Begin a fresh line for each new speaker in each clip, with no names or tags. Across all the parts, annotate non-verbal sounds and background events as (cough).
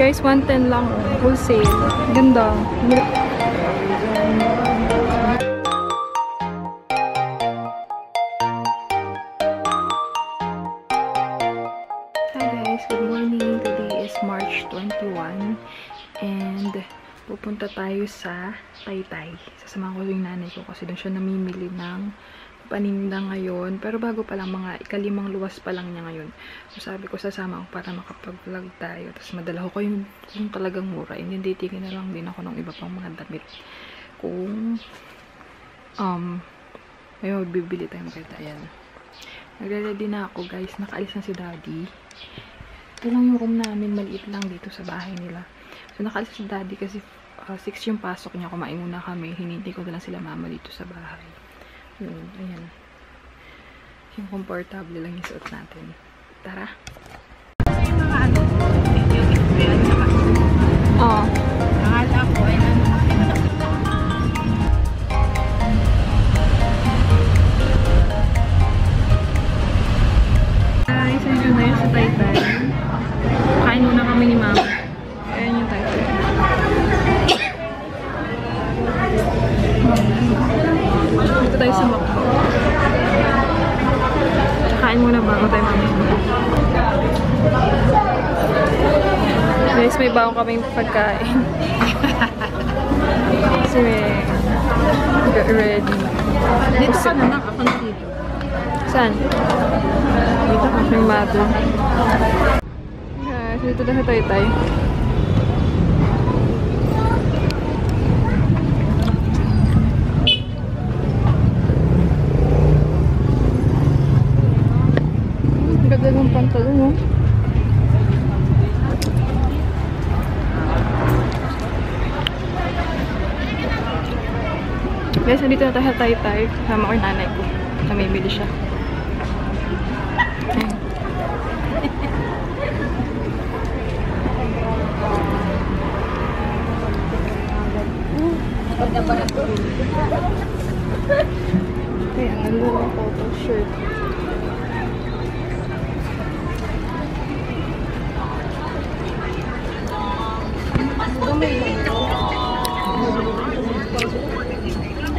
Guys, 110 lang. Wholesale. Ganda. Hi guys, good morning. Today is March 21 and pupunta tayo sa Taytay. Sasamahan ko yung nanay ko kasi doon siya namimili ng paninda ngayon. Pero bago pa lang, mga ikalimang luwas pa lang niya ngayon. So sabi ko sasama ko para makapag-vlog tayo. Tapos madala ko yung, yung talagang mura. And then titigin na lang din ako ng iba pang mga damit. Kung um, may magbibili tayo makita. Ayan. Nagre-ready na ako guys. Nakaalis na si daddy. Ito lang yung room namin. Maliit lang dito sa bahay nila. So nakaalis si daddy kasi 6 yung pasok niya. Kumain muna kami. Hinintay ko na lang sila mama dito sa bahay. Yun. Ayan. Yung comfortable lang yung suot natin. Tara. Guys, may bago kaming pagkain. Kasi may get ready.
Dito ka na nak, ako dito.
Saan? Dito ka may mother. Guys, dito na sa Taytay. Ang Ganda ng pantalon, oh. Guys, nandito na tayo sa Taytay. Kasama ko nanay ko. Namimili siya. Ayan. Nandun ang photo shirt.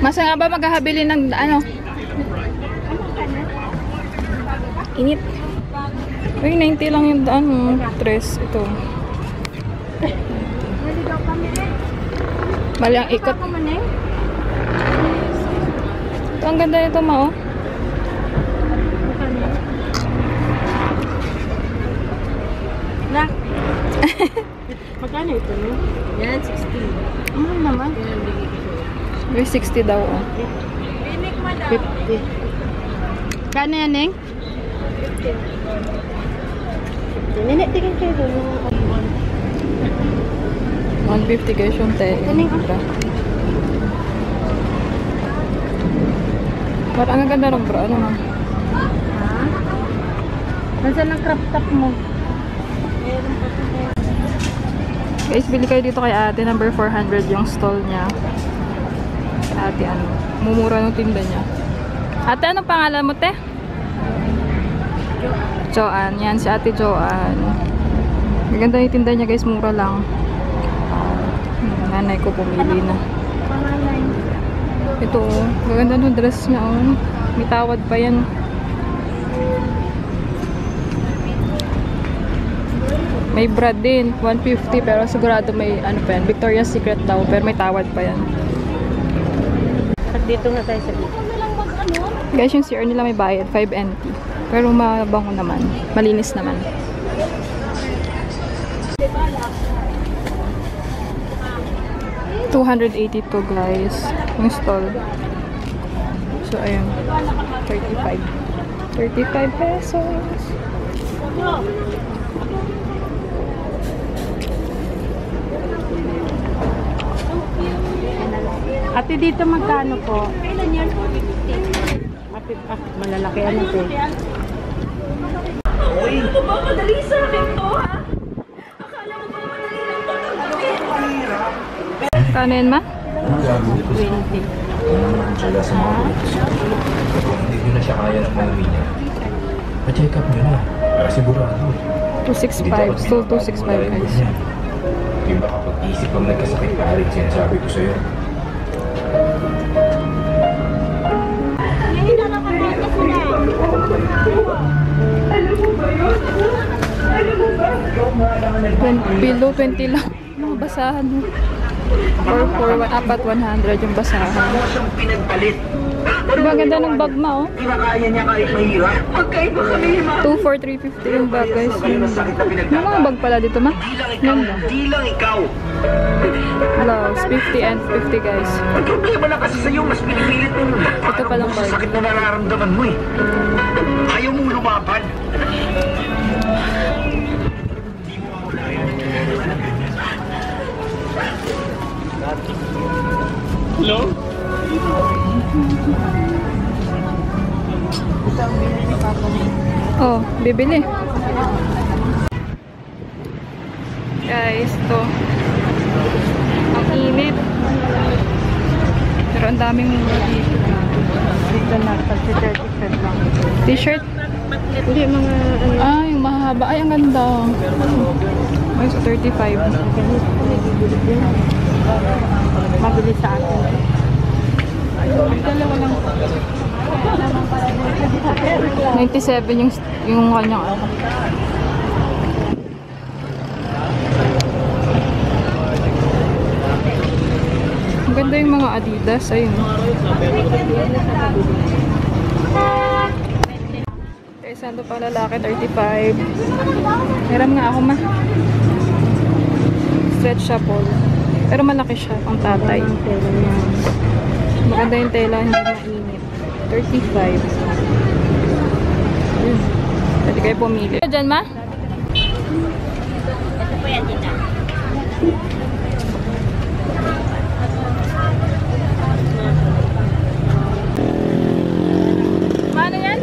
Masa nga ba maghahabili ng ano? Init. Uy, 90 lang yung daan mo. Tres, ito. Mali ang ikot. Ito, ang ganda nito, ma, oh.
Nak. (laughs) Magkano ito, no? Yan, 60. Ano naman? Yan, bigay ko.
Uy, 60 daw, oh.
Pinik mo daw.
50. Kano yan, Neng?
Nini, tingin kayo doon.
150 guys yung te.
Galing, ah.
Diba? Parang ang ganda ng bra. Ano na?
Ha? Nasaan ang crop top mo?
Guys, bili kayo dito kay ate. Number 400 yung stall niya. Kay ate, ano. Mumura ng tinda niya. Ate, ano pangalan mo, te? Joanne. Yan, si ate Joanne. Maganda yung tinda niya, guys. Mura lang. Hmm, Nanay ko pumili na. Ito, oh. Maganda ng dress niya, oh. May tawad pa yan. May bra din, 150 pero sigurado may ano pa yan, Victoria's Secret daw pero may tawad pa yan.
Dito na tayo sa dito.
Guys, yung CR nila may bayad, 5 NT. Pero mabango naman, malinis naman. $282 guys, yung stall. So, ayun. 35. 35 pesos.
Ate, dito magkano po? Kailan yan? Ate, ah, malalaki ano po?
Madali sa akin to, ha? Akala mo ba madali lang tanggapin?
Kano yan, ma?
20.
Wala sa mga Hindi nyo na siya kaya ng pamilya niya. Pa-check up nyo na. Para sigurado.
265. Still 265 guys.
Iba kapag isip pag nagkasakit ka rin, sinasabi ko sa'yo.
Below 20 lang. Mga basahan mo. Or for one, apat 100 yung basahan.
pinagpalit.
Diba ganda ng bag mo, oh?
Di ba kaya niya kahit mahirap?
Magkaiba kami Ma.
2 for 350 yung bag, guys.
Kayo ng sakit na
May mga bag pala dito, ma.
Di lang ikaw,
Ganda.
di lang ikaw.
Blouse, 50 and 50, guys.
Ang problema lang kasi sa'yo, mas pinipilit mong
Ito palang bag.
sakit na nararamdaman mo eh. Ayaw mong lumaban.
Oh, bibili. Guys, to. Ang init. Pero ang daming mura dito.
Dito na, kasi 30 lang.
T-shirt.
Hindi, mga ano.
Ah, yung mahaba. Ay, ang ganda. Ay, so 35.
Mabili sa atin.
Dalawa lang. 97 yung yung kanyang ano. Ang ganda yung mga Adidas. Ayun. Okay, sando pa lalaki, 35. Hiram nga ako ma. Stretchable. Pero malaki siya, pang tatay. Maganda yung tela, hindi mainit. 35. Yun. Pwede kayo pumili. Ito dyan, ma?
Ito po yan, tita.
Mano yan?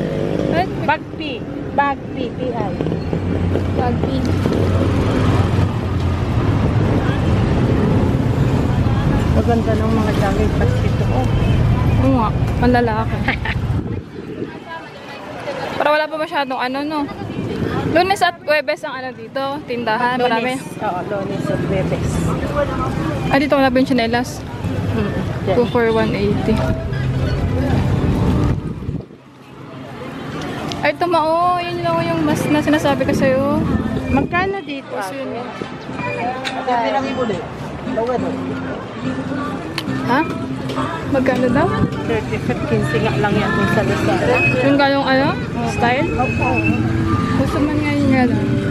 Eh,
Bag P. Bag P. P.I.
Bag pin.
Maganda ng mga damit. Paskito ko.
Oo nga, panlalaki. (laughs) Para wala pa masyadong ano, no? Lunes at Webes ang ano dito, tindahan, marami.
Oo, Lones at Bebes.
Ah, dito wala pa yung chinelas.
Hmm.
2 for 180. Ay, tumao. Yun lang yung mas na sinasabi ko sa'yo.
Magkano dito?
Kasi yun.
Hindi lang.
Ha? Magkano daw?
35, 15 nga lang yan kung sa Lazada.
Yung gayong ano? Style? Gusto man nga yun nga lang.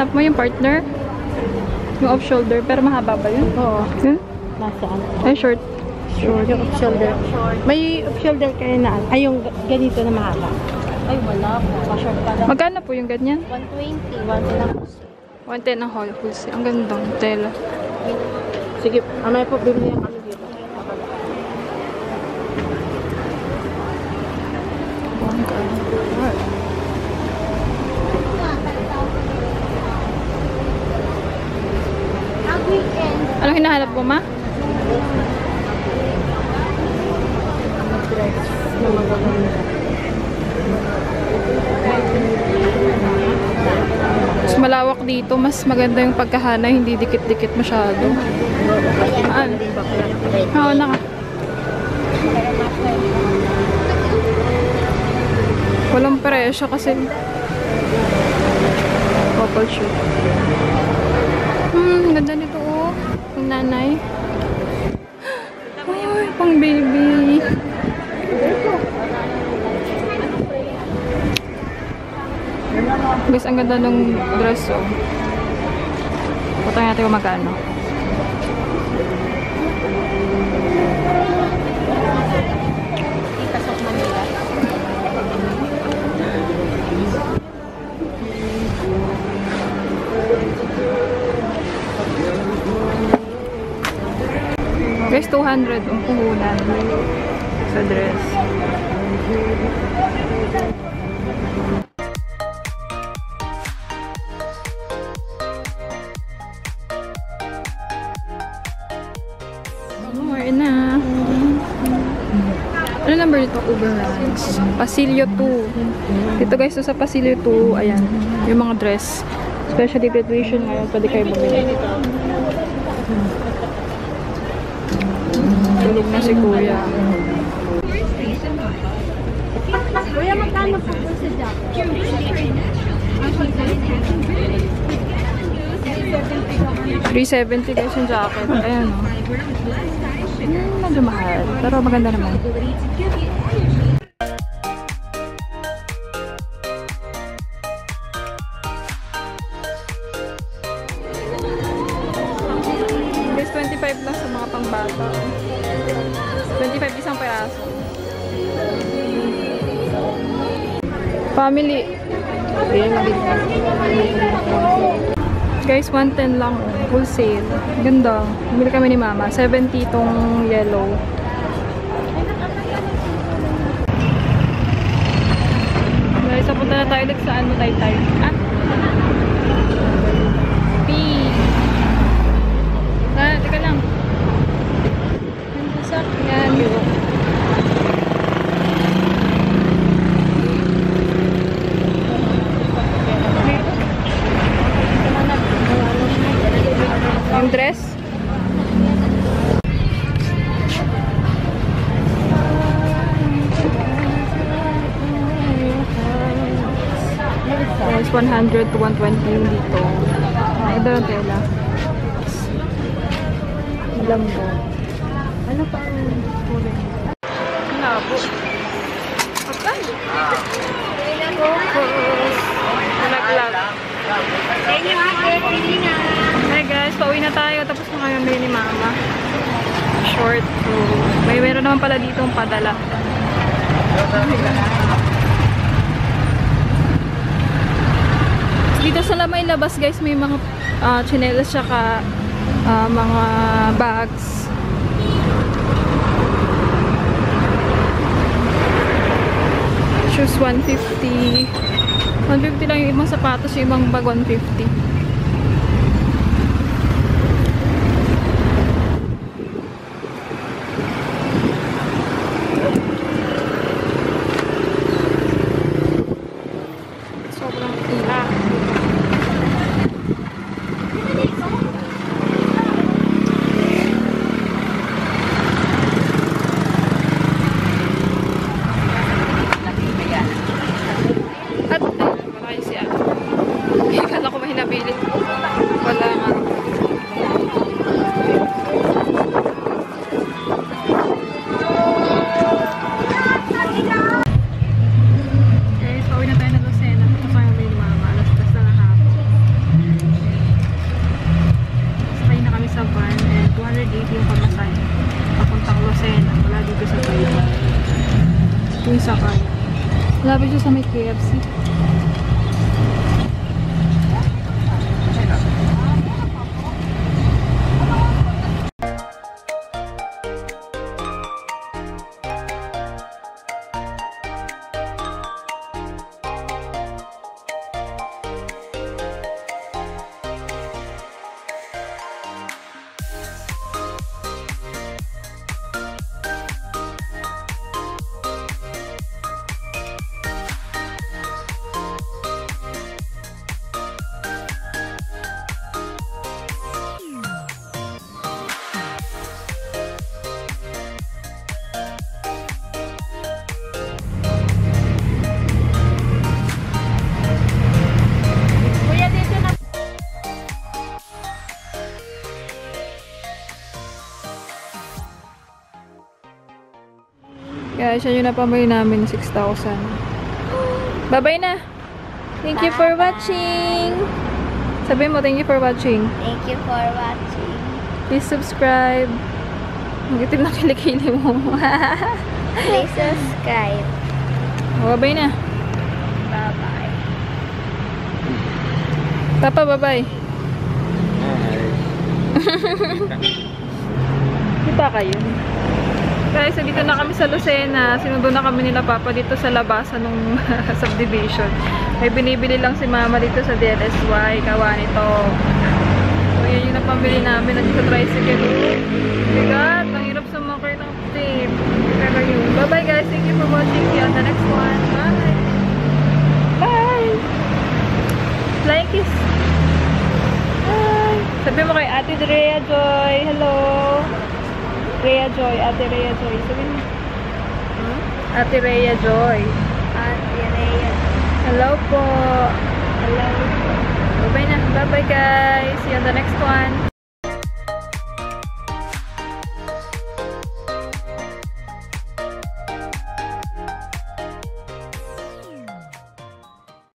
Hinahanap mo yung partner? Yung off-shoulder, pero mahaba ba yun?
Oo.
Yun?
Nasaan?
Ay, short.
Short. Yung off-shoulder. May off-shoulder kayo na, ay yung ga- ganito na mahaba. Ay, wala po. Pa-short ka lang.
Magkano po yung ganyan?
120. 1 lang po.
110 ang whole wholesale. Ang gandang tela.
Sige, amay po, bibili kami dito.
Anong hinahanap mo, ma? Mas malawak dito. Mas maganda yung pagkahana. Hindi dikit-dikit masyado. Ano? Oo, naka. Walang presyo kasi couple shoot. Hmm, ganda nito nanay. Ay, pang baby. Guys, ang ganda ng dress oh. Putang natin kung magkano. Guys, 200 ang puhunan sa dress. More na. Ano number nito? Uber Runs. Pasilio 2. Dito guys, to sa Pasilio 2, ayan, yung mga dress. Especially graduation ngayon, pwede kayo bumili. Tulog na si kuya.
Kuya, magkano po po sa jacket?
370 guys yung jacket. Ayan o. Hmm, medyo mahal. Pero maganda naman. Guys, 25 lang sa mga pangbata. 25 isang peraso. Family. Guys, 110 lang. Wholesale. Ganda. Bumili kami ni mama. 70 tong yellow. Guys, napunta na tayo ulit sa ano, tay-tay. 100 to 120 yung dito. Ah, ito ang tela. Lambo. Ano pa ang kulay? Labo. Kapal. Focus. Nalaglag. Hi guys, pauwi na tayo. Tapos na kami bili ni mama. Short. So, may meron naman pala dito ang padala. Dito sa lamay labas guys, may mga uh, chinelas tsaka ah, mga bags. Shoes 150. 150 lang yung ibang sapatos, yung ibang bag 150. Sobrang tila. At, wala kayo siya. Ikala ko may nabili. Wala nga. Guys, pauwi na tayo ng Lucena. Tapos kami may mama. Alas 3 na ng hapon. Sakay na kami sa van. And 280 yung pamasahe. Papuntang Lucena. Wala dito sa Taiwan. Ito yung sakay. Malapit siya sa may KFC. Kaya siya yung napamili namin 6,000. Bye-bye na! Thank you for watching! Sabi mo, thank you for watching.
Thank you for watching.
Please subscribe. Ang itim na kilikili mo. (laughs)
Please subscribe.
bye-bye na.
Bye-bye.
Papa, bye-bye.
Hi. (laughs)
Di ba kayo? Guys, so na kami sa Lucena. Sinundo na kami nila Papa dito sa labasan ng (laughs) subdivision. May binibili lang si Mama dito sa DLSY. Kawa nito. So, yan yung napamili namin. Nandito sa tricycle. Bigat. Ang hirap sumakay ng tape. Pero yun. Bye-bye guys. Thank you for watching. See you on the next one. Bye! Bye! Flying kiss! Bye! Sabi mo kay Ate Drea Joy. Hello! Rhea Joy. Ate Rhea Joy. Sabi mo. Hmm? Ate Rhea Joy.
Ate Rhea.
Hello po. Hello. Bye-bye na. Bye-bye guys. See you on the next one.